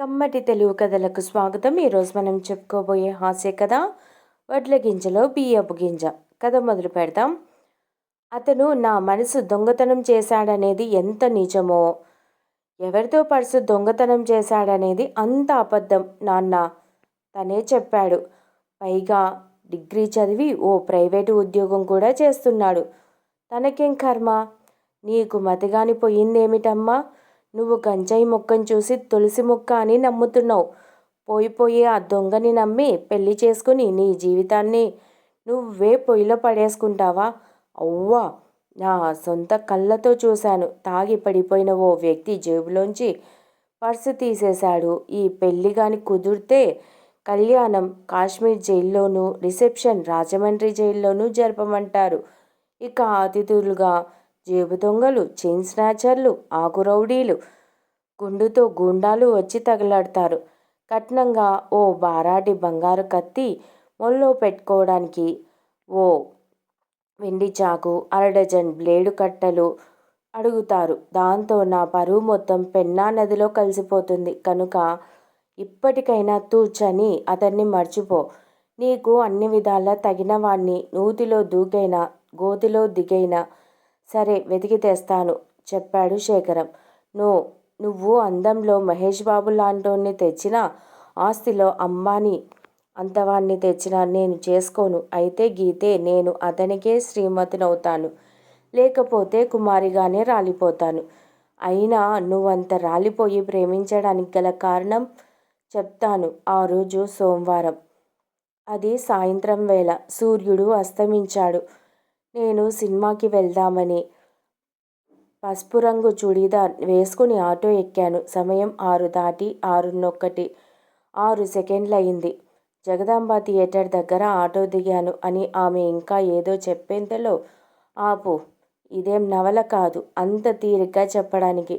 కమ్మటి తెలుగు కథలకు స్వాగతం. ఈరోజు మనం చెప్పుకోబోయే హాస్య కథ వడ్ల గింజలో బియ్యపు గింజ. కథ మొదలు పెడతాం అతను నా మనసు దొంగతనం చేశాడనేది ఎంత నిజమో ఎవరితో పర్సు దొంగతనం చేశాడనేది అంత అబద్ధం నాన్న తనే చెప్పాడు. పైగా డిగ్రీ చదివి ఓ ప్రైవేటు ఉద్యోగం కూడా చేస్తున్నాడు. తనకేం కర్మ? నీకు మతిగాని పోయిందేమిటమ్మా నువ్వు గంజాయి మొక్కను చూసి తులసి మొక్క అని నమ్ముతున్నావు. పోయిపోయి ఆ దొంగని నమ్మి పెళ్ళి చేసుకుని నీ జీవితాన్ని నువ్వే పొయ్యిలో పడేసుకుంటావా? అవ్వా నా సొంత కళ్ళతో చూశాను. తాగి పడిపోయిన ఓ వ్యక్తి జేబులోంచి పర్సు తీసేశాడు. ఈ పెళ్ళి గాని కుదిరితే కళ్యాణం కాశ్మీర్ జైల్లోనూ రిసెప్షన్ రాజమండ్రి జైల్లోనూ జరపమంటారు. ఇక అతిథులుగా జేబు దొంగలు చైన్ స్నాచర్లు ఆకు రౌడీలు గుండుతో గూండాలు వచ్చి తగలాడతారు. కట్నంగా ఓ బారాటి బంగారు కత్తి మొల్లో పెట్టుకోవడానికి ఓ వెండి చాకు అరడజన్ బ్లేడు కట్టలు అడుగుతారు. దాంతో నా పరువు మొత్తం పెన్నా నదిలో కలిసిపోతుంది. కనుక ఇప్పటికైనా తూచని అతన్ని మర్చిపో. నీకు అన్ని విధాలా తగిన వాణ్ణి నూతిలో దూకైనా గోతిలో దిగైనా సరే వెతికి తెస్తాను చెప్పాడు శేఖరం. నువ్వు నువ్వు అందంలో మహేష్ బాబు లాంటోన్ని తెచ్చిన ఆస్తిలో అంబానీ అంతవాణ్ణి తెచ్చినా నేను చేసుకోను. అయితే గీతే నేను అతనికే శ్రీమతినవుతాను. లేకపోతే కుమారిగానే రాలిపోతాను. అయినా నువ్వంత రాలిపోయి ప్రేమించడానికి గల కారణం చెప్తాను ఆ రోజు సోమవారం. అది సాయంత్రం వేళ. సూర్యుడు అస్తమించాడు. నేను సినిమాకి వెళ్దామని. పసుపు రంగు చుడీదార్ వేసుకుని ఆటో ఎక్కాను. సమయం ఆరు దాటి ఆరున్నొక్కటి. ఆరు సెకండ్లయింది. జగదాంబ థియేటర్ దగ్గర ఆటో దిగాను అని ఆమె ఇంకా ఏదో చెప్పేంతలో ఆపు ఇదేం నవల కాదు. అంత తీరిగ్గా చెప్పడానికి.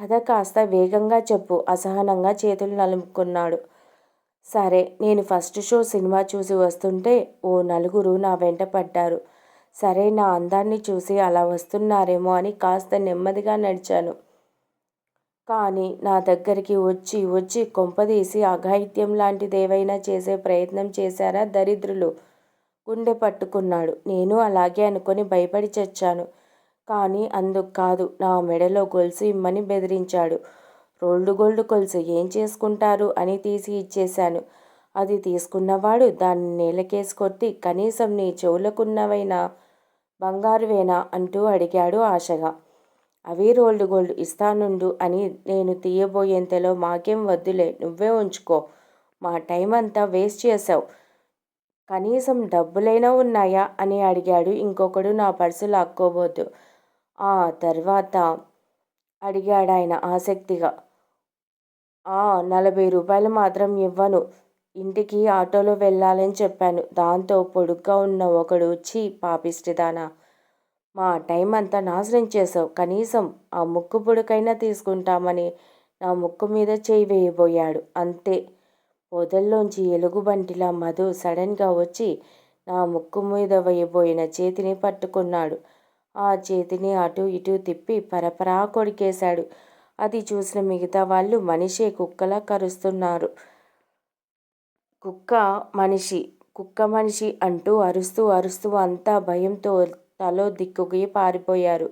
కథ కాస్త వేగంగా చెప్పు. అసహనంగా చేతులు నలుముకున్నాడు సరే నేను ఫస్ట్ షో సినిమా చూసి వస్తుంటే ఓ నలుగురు నా వెంట పడ్డారు. సరే నా అందాన్ని చూసి అలా వస్తున్నారేమో అని కాస్త నెమ్మదిగా నడిచాను. కానీ నా దగ్గరికి వచ్చి వచ్చి కొంపదీసి అఘాయిత్యం లాంటిదేవైనా చేసే ప్రయత్నం చేశారా దరిద్రులు? గుండె పట్టుకున్నాడు. నేను అలాగే అనుకొని భయపడి చచ్చాను. కానీ అందుకు కాదు నా మెడలో గొలుసు ఇమ్మని బెదిరించాడు. రోల్డ్ గోల్డ్ కొలుసు ఏం చేసుకుంటారు అని తీసి ఇచ్చేశాను. అది తీసుకున్నవాడు దాన్ని నేలకేసి కొట్టి కనీసం నీ చెవులకున్నవైనా బంగారువేనా అంటూ అడిగాడు ఆశగా. అవి రోల్డ్ గోల్డ్ ఇస్తానుండు అని నేను తీయబోయేంతలో మాకేం వద్దులే నువ్వే ఉంచుకో. మా టైం అంతా వేస్ట్ చేసావు కనీసం డబ్బులైనా ఉన్నాయా అని అడిగాడు ఇంకొకడు నా పర్సు లాక్కోబోద్దు ఆ తర్వాత అడిగాడాయన ఆసక్తిగా. ఆ నలభై రూపాయలు మాత్రం ఇవ్వను. ఇంటికి ఆటోలో వెళ్ళాలని చెప్పాను. దాంతో పొడుగ్గా ఉన్న ఒకడు వచ్చి పాపిష్టిదానా మా టైం అంతా నాశనం చేసావు కనీసం ఆ ముక్కు పొడుకైనా తీసుకుంటామని నా ముక్కు మీద చేయి వేయబోయాడు. అంతే. పొదల్లోంచి ఎలుగుబంటిలా మధు సడన్గా వచ్చి నా ముక్కు మీద వేయబోయిన చేతిని పట్టుకున్నాడు. ఆ చేతిని అటు ఇటు తిప్పి పరపరా కొడికేశాడు. అది చూసిన మిగతా వాళ్ళు మనిషే కుక్కలా కరుస్తున్నారు. కుక్క మనిషి. కుక్క మనిషి అంటూ అరుస్తూ అరుస్తూ అంతా భయంతో తలో దిక్కుకి పారిపోయారు.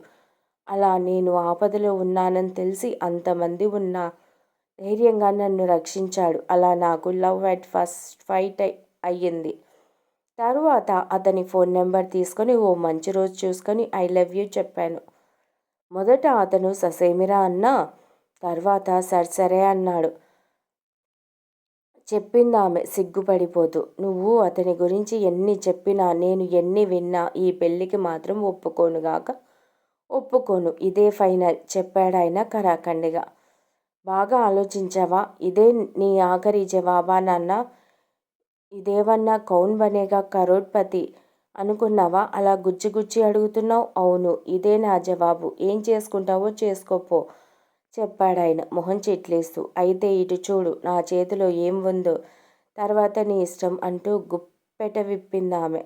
అలా నేను ఆపదలో ఉన్నానని తెలిసి అంతమంది ఉన్నా ధైర్యంగా నన్ను రక్షించాడు. అలా నాకు లవ్ అట్ ఫస్ట్ ఫైట్ అయ్యింది. తరువాత అతని ఫోన్ నెంబర్ తీసుకొని ఓ మంచి రోజు చూసుకొని ఐ లవ్ యూ చెప్పాను. మొదట అతను ససేమిరా అన్నా తర్వాత సరే అన్నాడు. చెప్పిందామె సిగ్గుపడిపోతూ. నువ్వు అతని గురించి ఎన్ని చెప్పినా నేను ఎన్ని విన్నా ఈ పెళ్ళికి మాత్రం ఒప్పుకోనుగాక ఒప్పుకోను. ఇదే ఫైనల్ చెప్పాడాయన కరాఖండిగా. బాగా ఆలోచించావా? ఇదే నీ ఆఖరి జవాబా నాన్న? ఇదేవన్నా కౌన్ బనేగా కరోడ్పతి అనుకున్నావా? అలా గుచ్చి గుచ్చి అడుగుతున్నావు? అవును ఇదే నా జవాబు. ఏం చేసుకుంటావో చేసుకోపో. చెప్పాడాయన. మొహం చెట్లేస్తూ అయితే ఇటు చూడు నా చేతిలో ఏం ఉందో. తర్వాత నీ ఇష్టం అంటూ గుప్పెట విప్పిందామె.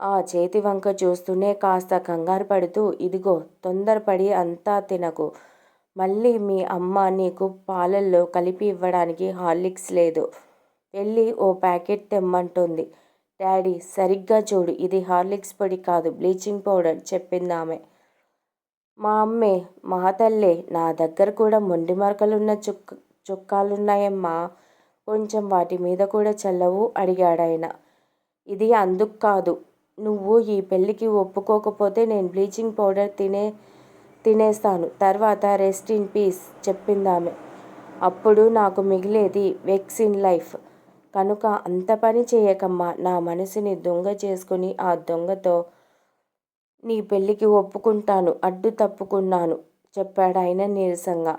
ఆ చేతి వంక చూస్తూనే కాస్త కంగారు పడుతూ ఇదిగో తొందరపడి అంతా తినకు. మళ్ళీ మీ అమ్మ నీకు పాలల్లో కలిపి ఇవ్వడానికి హార్లిక్స్ లేదు. వెళ్ళి ఓ ప్యాకెట్ తెమ్మంటుంది. డాడీ సరిగ్గా చూడు ఇది హార్లిక్స్ పొడి కాదు బ్లీచింగ్ పౌడర్ చెప్పింది ఆమె మా అమ్మే మా తల్లే నా దగ్గర కూడా మొండి మరకలున్న చుక్క చుక్కాలున్నాయమ్మా. కొంచెం వాటి మీద కూడా చల్లవు అడిగాడాయన. ఇది అందుకు కాదు. నువ్వు ఈ పెళ్ళికి ఒప్పుకోకపోతే నేను బ్లీచింగ్ పౌడర్ తినే తినేస్తాను. తర్వాత రెస్ట్ ఇన్ పీస్ చెప్పిందామె. అప్పుడు నాకు మిగిలేది వెక్స్ ఇన్ లైఫ్ కనుక అంత పని చేయకమ్మా. నా మనసుని దొంగ చేసుకుని ఆ దొంగతో నీ పెళ్ళికి ఒప్పుకుంటాను అడ్డు తప్పుకున్నాను చెప్పాడు ఆయన నీరసంగా.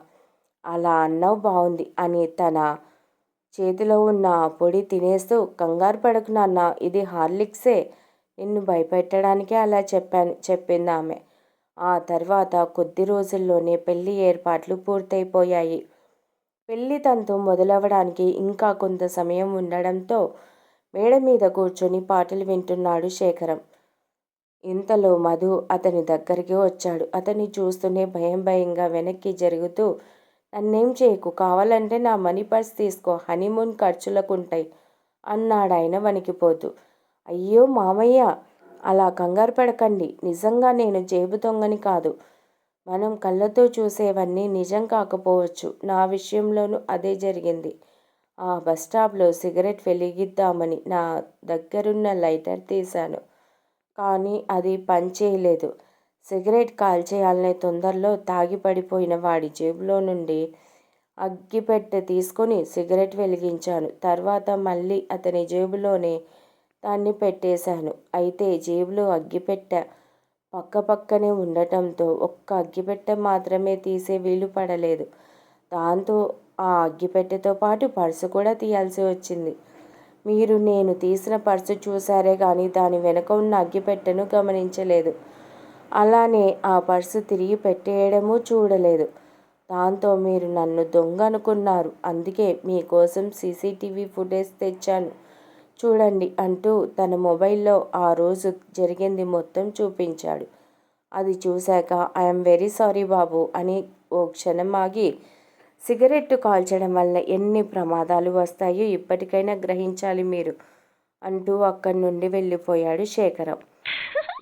అలా అన్నావు బాగుంది అని తన చేతిలో ఉన్న పొడి తినేస్తూ కంగారు పడకు నాన్న ఇది హార్లిక్సే. నిన్ను భయపెట్టడానికే అలా చెప్పాను చెప్పింది ఆమె. ఆ తర్వాత కొద్ది రోజుల్లోనే పెళ్ళి ఏర్పాట్లు పూర్తయిపోయాయి. పెళ్ళి తంతు మొదలవడానికి ఇంకా కొంత సమయం ఉండడంతో మేడ మీద కూర్చొని పాటలు వింటున్నాడు శేఖరం. ఇంతలో మధు అతని దగ్గరికి వచ్చాడు. అతన్ని చూస్తూనే భయం భయంగా వెనక్కి జరుగుతూ నన్నేం చేయకు? కావాలంటే నా మనీ పర్స్ తీసుకో. హనీమూన్ ఖర్చులకుంటాయి అన్నాడాయన వణికిపోతూ. అయ్యో మామయ్య అలా కంగారు పడకండి. నిజంగా నేను జేబు దొంగని కాదు. మనం కళ్ళతో చూసేవన్నీ నిజం కాకపోవచ్చు. నా విషయంలోనూ అదే జరిగింది. ఆ బస్టాప్లో సిగరెట్ వెలిగిద్దామని నా దగ్గరున్న లైటర్ తీశాను. కానీ అది పనిచేయలేదు సిగరెట్ కాల్చేయాలనే తొందరలో తాగి పడిపోయిన వాడి జేబులో నుండి అగ్గిపెట్టె తీసుకొని సిగరెట్ వెలిగించాను. తర్వాత మళ్ళీ అతని జేబులోనే దాన్ని పెట్టేశాను. అయితే జేబులో అగ్గిపెట్టె పక్కపక్కనే ఉండటంతో ఒక్క అగ్గిపెట్టె మాత్రమే తీసే వీలు పడలేదు. దాంతో ఆ అగ్గిపెట్టెతో పాటు పర్సు కూడా తీయాల్సి వచ్చింది. మీరు నేను తీసిన పర్సు చూసారే కానీ దాని వెనుక ఉన్న అగ్గిపెట్టెను గమనించలేదు. అలానే ఆ పర్సు తిరిగి పెట్టేయడము చూడలేదు. దాంతో మీరు నన్ను దొంగ అనుకున్నారు అందుకే మీకోసం సీసీటీవీ ఫుటేజ్ తెచ్చాను. చూడండి అంటూ తన మొబైల్లో ఆ రోజు జరిగింది మొత్తం చూపించాడు. అది చూశాక ఐఎమ్ వెరీ సారీ బాబు అని ఓ క్షణం ఆగి సిగరెట్టు కాల్చడం వల్ల ఎన్ని ప్రమాదాలు వస్తాయో ఇప్పటికైనా గ్రహించాలి మీరు అంటూ అక్కడి నుండి వెళ్ళిపోయాడు శేఖరం.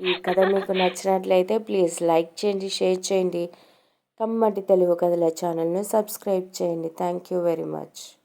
ఈ కథ మీకు నచ్చినట్లయితే ప్లీజ్ లైక్ చేయండి షేర్ చేయండి. కమ్మటి తెలుగు కథల ఛానల్ను సబ్స్క్రైబ్ చేయండి. Thank you very much.